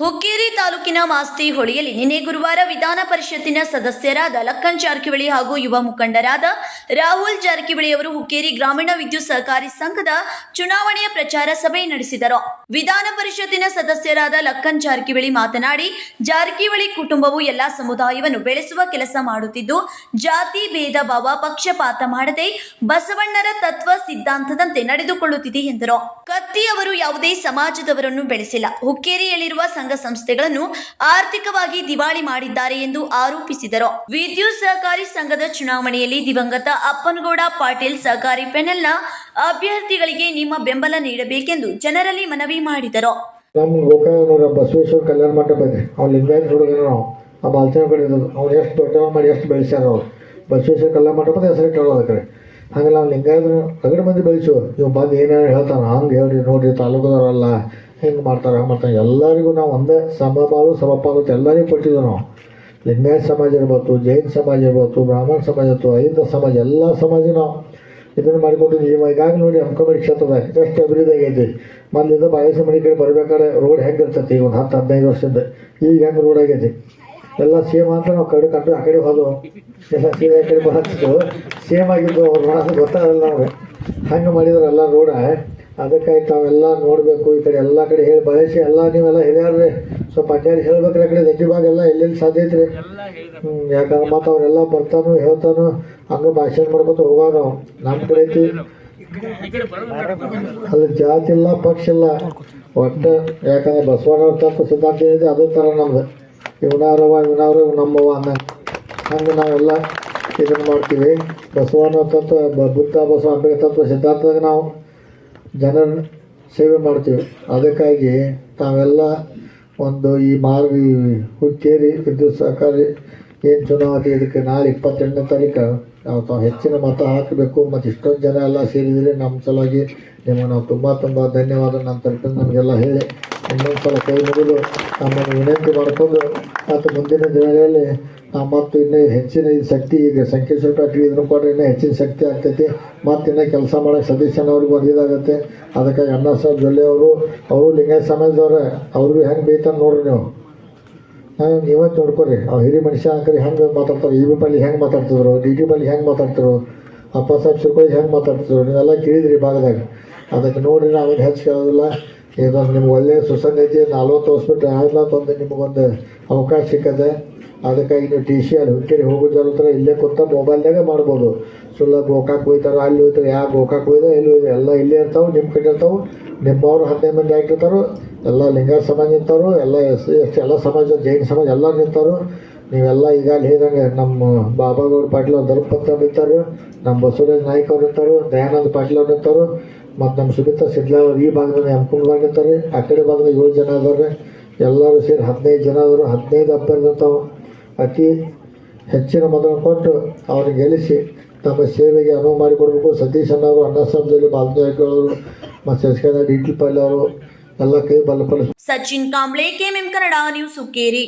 ಹುಕ್ಕೇರಿ ತಾಲೂಕಿನ ಮಾಸ್ತಿ ಹೊಳೆಯಲ್ಲಿ ನಿನ್ನೆ ಗುರುವಾರ ವಿಧಾನ ಪರಿಷತ್ತಿನ ಸದಸ್ಯರಾದ ಲಕ್ಕನ್ ಜಾರಕಿಹೊಳಿ ಹಾಗೂ ಯುವ ಮುಖಂಡರಾದ ರಾಹುಲ್ ಜಾರಕಿಹೊಳಿ ಅವರು ಹುಕ್ಕೇರಿ ಗ್ರಾಮೀಣ ವಿದ್ಯುತ್ ಸಹಕಾರಿ ಸಂಘದ ಚುನಾವಣೆಯ ಪ್ರಚಾರ ಸಭೆ ನಡೆಸಿದರು. ವಿಧಾನ ಪರಿಷತ್ತಿನ ಸದಸ್ಯರಾದ ಲಕ್ಕನ್ ಜಾರಕಿಹೊಳಿ ಮಾತನಾಡಿ, ಜಾರಕಿಹೊಳಿ ಕುಟುಂಬವು ಎಲ್ಲಾ ಸಮುದಾಯವನ್ನು ಬೆಳೆಸುವ ಕೆಲಸ ಮಾಡುತ್ತಿದ್ದು, ಜಾತಿ ಭೇದ ಭಾವ ಪಕ್ಷಪಾತ ಮಾಡದೆ ಬಸವಣ್ಣರ ತತ್ವ ಸಿದ್ಧಾಂತದಂತೆ ನಡೆದುಕೊಳ್ಳುತ್ತಿದೆ ಎಂದರು. ಕತ್ತಿ ಅವರು ಯಾವುದೇ ಸಮಾಜದವರನ್ನು ಬೆಳೆಸಿಲ್ಲ. ಹುಕ್ಕೇರಿಯಲ್ಲಿರುವ ಸಂಘ ಸಂಸ್ಥೆಗಳನ್ನು ಆರ್ಥಿಕವಾಗಿ ದಿವಾಳಿ ಮಾಡಿದ್ದಾರೆ ಎಂದು ಆರೋಪಿಸಿದರು. ವಿದ್ಯುತ್ ಸಹಕಾರಿ ಸಂಘದ ಚುನಾವಣೆಯಲ್ಲಿ ದಿವಂಗತ ಅಪ್ಪನಗೌಡ ಪಾಟೀಲ್ ಸಹಕಾರಿ ಪೆನೆಲ್ನ ಅಭ್ಯರ್ಥಿಗಳಿಗೆ ನಿಮ್ಮ ಬೆಂಬಲ ನೀಡಬೇಕೆಂದು ಜನರಲ್ಲಿ ಮನವಿ ಮಾಡಿದರು. ನಮ್ಮ ಗೋಕಾಕನೂರ ಬಸವೇಶ್ವರ ಕಲ್ಯಾಣ ಮಂಟಪ ಇದೆ. ಅವ್ನು ಲಿಂಗಾಯತ ಹುಡುಗನ ನಾವು ಆ ಬಾಲ್ಚನ ಕಡೆ ಇದ್ದದ್ದು ಅವ್ನು ಎಷ್ಟು ದೊಡ್ಡವ ಮಾಡಿ ಎಷ್ಟು ಬೆಳೆಸ್ಯಾರ ಅವ್ರು. ಬಸವೇಶ್ವರ ಕಲ್ಯಾಣ ಮಂಟಪದ ಹೆಸರು ಇಟ್ಟರು ಅದಕ್ಕೆ ಹಂಗಲ್ಲ ಅವ್ನು ಲಿಂಗಾಯತ ರಗಡ ಮಂದಿ ಬೆಳೆಸು. ಇವ್ ಬಂದು ಏನೇನು ಹೇಳ್ತಾನೆ ಹಂಗೆ ಹೇಳ್ರಿ, ನೋಡಿರಿ, ತಾಲೂಕದವರಲ್ಲ. ಹೆಂಗೆ ಮಾಡ್ತಾರೆ ಹಂಗೆ ಮಾಡ್ತಾರೆ ಎಲ್ಲರಿಗೂ ನಾವು ಒಂದೇ ಸಮಪಾಲು ಸಮಪಾಲು ಎಲ್ಲರಿಗೂ ಕೊಟ್ಟಿದ್ದೆವು ನಾವು. ಲಿಂಗಾಯತ ಸಮಾಜ ಇರ್ಬೋದು, ಜೈನ ಸಮಾಜ ಇರ್ಬೋದು, ಬ್ರಾಹ್ಮಣ ಸಮಾಜ ಇರ್ಬೋದು, ಐದ ಸಮಾಜ, ಎಲ್ಲ ಸಮಾಜ ನಾವು ಇದನ್ನು ಮಾಡಿಕೊಂಡಿದ್ವಿ ಇವಾಗ ನೋಡಿ ಅಂಕಮಡಿ ಕ್ಷೇತ್ರದಾಗ ಎಷ್ಟು ಅಭಿವೃದ್ಧಿ ಆಗೈತಿ. ಮೊದಲಿಂದ ಬಾಯಸ ಮನೆ ಕಡೆ ಬರ್ಬೇಕಾದ್ರೆ ರೋಡ್ ಹೆಂಗೆ ಇರ್ತೈತಿ? ಒಂದು ಹತ್ತು, ಹದಿನೈದು ವರ್ಷದ ಈಗ ಹೆಂಗೆ ರೋಡ್ ಆಗೈತಿ? ಎಲ್ಲ ಸೇಮ್ ಅಂತ ನಾವು ಕಡೆ ಕಂಡು ಆ ಕಡೆ ಹೋದವು ಎಲ್ಲ ಸೀದಾ ಆ ಕಡೆ ಬರತ್ತಿತ್ತು ಸೇಮ್ ಆಗಿದ್ದು ಅವ್ರು ಗೊತ್ತಾಗಲ್ಲ ನಮಗೆ. ಹಂಗೆ ಮಾಡಿದ್ರೆ ಎಲ್ಲ ರೋಡ ಅದಕ್ಕಾಗಿ ತಾವೆಲ್ಲ ನೋಡಬೇಕು ಈ ಕಡೆ ಎಲ್ಲ ಕಡೆ ಹೇಳಿ ಬಯಸಿ ಎಲ್ಲ ನೀವೆಲ್ಲ ಹಿರಿಯರ್ರಿ ಸ್ವಲ್ಪ ಅಡ್ಡಾಡಿ ಹೇಳ್ಬೇಕ್ರಿ ಆ ಕಡೆ ಭಾಗ ಎಲ್ಲ ಎಲ್ಲೆಲ್ಲಿ ಸಾಧ್ಯ ಐತ್ರಿ? ಹ್ಞೂ ಯಾಕಂದ್ರೆ ಮತ್ತು ಅವರೆಲ್ಲ ಬರ್ತಾನು ಹೇಳ್ತಾನು ಹಂಗೆ ಭಾಷಣ ಮಾಡ್ಕೊತ ಹೋಗೋಣ ನಮ್ಮ ಕಡೆ ಐತಿ. ಅಲ್ಲಿ ಜಾತಿ ಇಲ್ಲ ಪಕ್ಷ ಇಲ್ಲ. ಒಟ್ಟು ಯಾಕಂದ್ರೆ ಬಸವಣ್ಣವ್ರ ತತ್ವ ಸಿದ್ಧಾಂತ ಏನಿದೆ ಅದೇ ಥರ ನಮ್ದು. ಇವನಾರವ ಇವನವ್ರ ಇವ್ ನಮ್ಮವ ಅನ್ನ ಹಂಗೆ ನಾವೆಲ್ಲ ಇದನ್ನು ಮಾಡ್ತೀವಿ. ಬಸವಣ್ಣ ತತ್ವ ಬುದ್ಧ ಬಸವ ಅಂಬೇಡ್ಕರ್ ತತ್ವ ಸಿದ್ಧಾಂತದಾಗ ನಾವು. ಜನರ ಸೇವೆ ಮಾಡ್ತೀವಿ. ಅದಕ್ಕಾಗಿ ತಾವೆಲ್ಲ ಒಂದು ಈ ಮಾರ್ಗ ಹುಚ್ಚೇರಿ ವಿದ್ಯುತ್ ಸಹಕಾರಿ ಏನು ಚುನಾವಣೆ ಇದಕ್ಕೆ ನಾಳೆ ಇಪ್ಪತ್ತೆಂಟನೇ ತಾರೀಕು, ನಾವು ತಾವು ಹೆಚ್ಚಿನ ಮತ ಹಾಕಬೇಕು ಮತ್ತು ಇಷ್ಟೊಂದು ಜನ ಎಲ್ಲ ಸೇರಿದರೆ ನಮ್ಮ ಸಲುವಾಗಿ ನಿಮಗೆ ನಾವು ತುಂಬ ತುಂಬ ಧನ್ಯವಾದ. ನಮ್ಮ ತರಫಿಂದ ನಮಗೆಲ್ಲ ಹೇಳಿ ಇನ್ನೊಂದು ಸಲ ಕೈ ಮುಗಿದು ನಮ್ಮನ್ನು ವಿನಂತಿ ಮಾಡಿಕೊಂಡು ಮತ್ತು ಮುಂದಿನ ದಿನಗಳಲ್ಲಿ ಮತ್ತು ಇನ್ನೂ ಹೆಚ್ಚಿನ ಶಕ್ತಿ ಈಗ ಸಂಖ್ಯೆ ಸ್ವಲ್ಪ ಇದ್ರ ಕೂಡ ಇನ್ನೂ ಹೆಚ್ಚಿನ ಶಕ್ತಿ ಆಗ್ತೈತಿ. ಮತ್ತು ಇನ್ನೂ ಕೆಲಸ ಮಾಡೋಕ್ಕೆ ಸದಸ್ಯನವ್ರಿಗೆ ಒದಗಿದಾಗತ್ತೆ ಅದಕ್ಕಾಗಿ ಅಣ್ಣ ಸಾಹೇಬ್ ಜೊಲ್ಲೆ ಅವರು ಅವರು ಲಿಂಗಾಯತ ಸಮಾಜದವ್ರೆ ಅವ್ರಿಗೆ ಹೆಂಗೆ ಬೇಯ್ತಾನೆ ನೋಡ್ರಿ ನೀವು. ಹಾಂ, ನೀವೇ ನೋಡ್ಕೊರಿ. ಅವ್ರು ಹಿರಿ ಮನುಷ್ಯ ಅಂಕರಿ ಹೆಂಗೆ ಮಾತಾಡ್ತಾರೆ ಇ ಬಿ ಪಲ್ಲಿ ಹೆಂಗೆ ಮಾತಾಡ್ತಿದ್ರು, ಡಿ ಟಿ ಪಲ್ಲಿ ಹೆಂಗೆ ಮಾತಾಡ್ತಿದ್ರು, ಅಪ್ಪ ಸಾಹೇಬ್ ಶಿರ್ಕೊಳ್ಳಿ ಹೆಂಗೆ ಮಾತಾಡ್ತಿದ್ರು, ನೀವೆಲ್ಲ ಕೇಳಿದ್ರಿ ಭಾಗದಾಗ. ಅದಕ್ಕೆ ನೋಡ್ರಿ ನಾವೇನು ಹೆಚ್ಚು ಕೇಳೋದಿಲ್ಲ. ಇದೊಂದು ನಿಮ್ಗೆ ಒಳ್ಳೆಯ ಸುಸಂಗತಿ ನಲ್ವತ್ತು ವರ್ಷ ಬಿಟ್ಟು ಒಂದು ನಿಮಗೊಂದು ಅವಕಾಶ ಸಿಕ್ಕದೆ? ಅದಕ್ಕಾಗಿ ನೀವು ಟಿ ಸಿ ಅಲ್ಲಿ ಹುಕ್ಕೇರಿ ಹೋಗೋದ್ರ ಇಲ್ಲೇ ಕೂತ ಮೊಬೈಲ್ದಾಗೆ ಮಾಡ್ಬೋದು. ಸುಳ್ಳ ಗೋಕಾಕ್ ಹೋಯ್ತಾರ, ಅಲ್ಲಿ ಹೋಯ್ತಾರೆ, ಯಾವ ಗೋಕಾಕ್ ಹೋಯ್ದ, ಎಲ್ಲಿ ಹೋಯ್ತು ಎಲ್ಲ ಇಲ್ಲೇ ಇರ್ತಾವೆ ನಿಮ್ಮ ಕಡೆ ಇರ್ತಾವೆ. ನಿಮ್ಮವ್ರು ಹದಿನೈದು ಮಂದಿ ಆಗಿರ್ತಾರೋ, ಎಲ್ಲ ಲಿಂಗ ಸಮಾಜ ನಿಂತಾರು, ಎಲ್ಲ ಎಸ್ ಎಸ್, ಎಲ್ಲ ಸಮಾಜ, ಜೈನ ಸಮಾಜ ಎಲ್ಲ ನಿಂತಾರು, ನೀವೆಲ್ಲ ಈಗ ಅಲ್ಲಿ ಹೇಳಿದಂಗೆ ನಮ್ಮ ಬಾಬಾಗೌಡ ಪಾಟೀಲ್ ಅವ್ರು ದಲಪತ್ರ ನಿಂತಾರು, ನಮ್ಮ ಬಸವರಾಜ್ ನಾಯ್ಕ ಅವ್ರು ನಿಂತಾರು ದಯಾನಂದ ಪಾಟೀಲ್ ಅವ್ರು ನಿಂತಾರು ಮತ್ತು ನಮ್ಮ ಸುಮಿತ್ರಾ ಸಿದ್ಲಾ ಅವ್ರು ಈ ಭಾಗದಲ್ಲಿ ನಿಂತಾರೆ ಆ ಕಡೆ ಭಾಗದಾಗ ಏಳು ಜನ ಅದಾರೆ ಎಲ್ಲರೂ ಸೇರಿ ಹದಿನೈದು ಜನ ಆದರು ಹದಿನೈದು ಅಭ್ಯರ್ಥಿ ತಾವು ಅತಿ ಹೆಚ್ಚಿನ ಮತಗಳನ್ನು ಕೊಟ್ಟು ಅವ್ರಿಗೆ ಗೆಲ್ಲಿಸಿ ತಮ್ಮ ಸೇವೆಗೆ ಅನುವು ಮಾಡಿಕೊಡ್ಬೇಕು ಸತೀಶ್ ಅಣ್ಣವರು, ಅಣ್ಣ ಸಾಹೇಬ್ ಬಾಲ್ಜಾಯ್ಕ ಅವರು ಮತ್ತು ಶಶಿಕಲಾ ಡಿ ಟಿ ಪಾಲ್ ಅವರು, ಎಲ್ಲ ಕೈ ಬಲಪಡಿಸಿ ಸಚಿನ್ ಕಾಂಬ್ಳೆ, ಕೆಎಂಎಂ ಕನ್ನಡ, ನ್ಯೂಸ್ ಹುಕ್ಕೇರಿ.